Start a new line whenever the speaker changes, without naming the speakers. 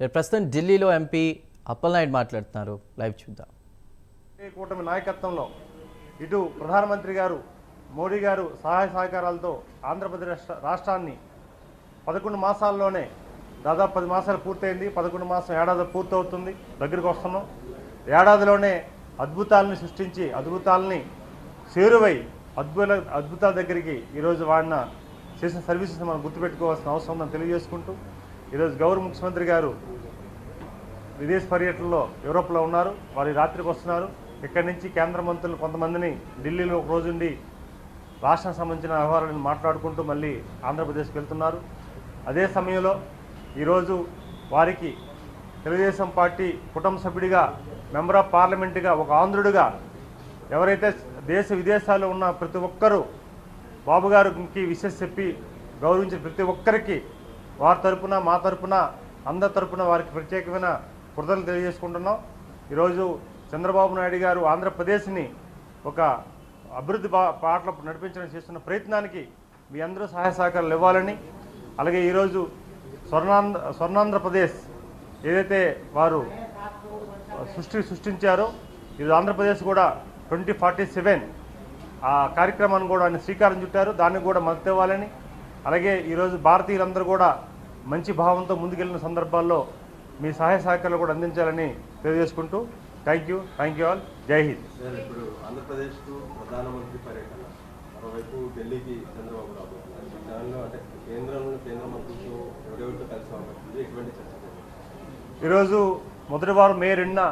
రేపు ప్రస్తుతం ఢిల్లీలో ఎంపీ అప్పలనాయుడు మాట్లాడుతున్నారు. లైవ్ చూద్దాం.
ఈ కూటమి నాయకత్వంలో ఇటు ప్రధానమంత్రి గారు మోడీ గారు సహాయ సహకారాలతో ఆంధ్రప్రదేశ్ రాష్ట్రాన్ని పదకొండు మాసాల్లోనే దాదాపు పది మాసాలు పూర్తయింది. పదకొండు మాసం ఏడాది పూర్తవుతుంది. దగ్గరికి వస్తున్నాం. ఏడాదిలోనే అద్భుతాలని సృష్టించి అద్భుతాలని చేరువై అద్భుత అద్భుతాల దగ్గరికి ఈరోజు వాడిన చేసిన సర్వీసెస్ మనం గుర్తుపెట్టుకోవాల్సిన అవసరం ఉందని తెలియజేసుకుంటూ ఈరోజు గౌరవ ముఖ్యమంత్రి గారు విదేశ పర్యటనలో యూరోప్లో ఉన్నారు. వారి రాత్రికి వస్తున్నారు. ఇక్కడి నుంచి కేంద్ర మంత్రులు కొంతమందిని ఢిల్లీలో ఒక రోజుండి రాష్ట్రానికి సంబంధించిన వ్యవహారాలను మాట్లాడుకుంటూ మళ్ళీ ఆంధ్రప్రదేశ్కి వెళ్తున్నారు. అదే సమయంలో ఈరోజు వారికి తెలుగుదేశం పార్టీ కుటుంబ సభ్యుడిగా మెంబర్ ఆఫ్ పార్లమెంటుగా ఒక ఆంధ్రుడిగా ఎవరైతే దేశ విదేశాల్లో ఉన్న ప్రతి ఒక్కరూ బాబు గారికి విషెస్ చెప్పి గౌరవించిన ప్రతి ఒక్కరికి వారి తరపున మా తరపున అందరి తరపున వారికి ప్రత్యేకమైన కృతజ్ఞతలు తెలియజేసుకుంటున్నాం. ఈరోజు చంద్రబాబు నాయుడు గారు ఆంధ్రప్రదేశ్ని ఒక అభివృద్ధి బా పాటలు నడిపించడం చేస్తున్న ప్రయత్నానికి మీ అందరూ సహాయ సహకారాలు ఇవ్వాలని అలాగే ఈరోజు స్వర్ణాంధ్ర స్వర్ణాంధ్రప్రదేశ్ ఏదైతే వారు సృష్టి సృష్టించారో ఇది ఆంధ్రప్రదేశ్ కూడా ట్వంటీ ఫార్టీ సెవెన్ ఆ కార్యక్రమాన్ని కూడా ఆయన శ్రీకారం చుట్టారు. దానికి కూడా మద్దతు ఇవ్వాలని అలాగే ఈరోజు భారతీయులందరూ కూడా మంచి భావంతో ముందుకెళ్ళిన సందర్భాల్లో మీ సహాయ సహకారాలు కూడా అందించాలని తెలియజేసుకుంటూ thank you thank you all జై హింద్.
సార్ ఇప్పుడు ఆంధ్రప్రదేశ్కు ప్రధానమంత్రి పర్యటన మరోవైపు ఢిల్లీకి చంద్రబాబు రాబోతున్నారు. దానిలో అంటే కేంద్రంలో కేంద్ర మంత్రులతో ఎవరెవరితో కలిసి ఎటువంటి చర్చ?
ఈరోజు మొదటి వారం మే రెండున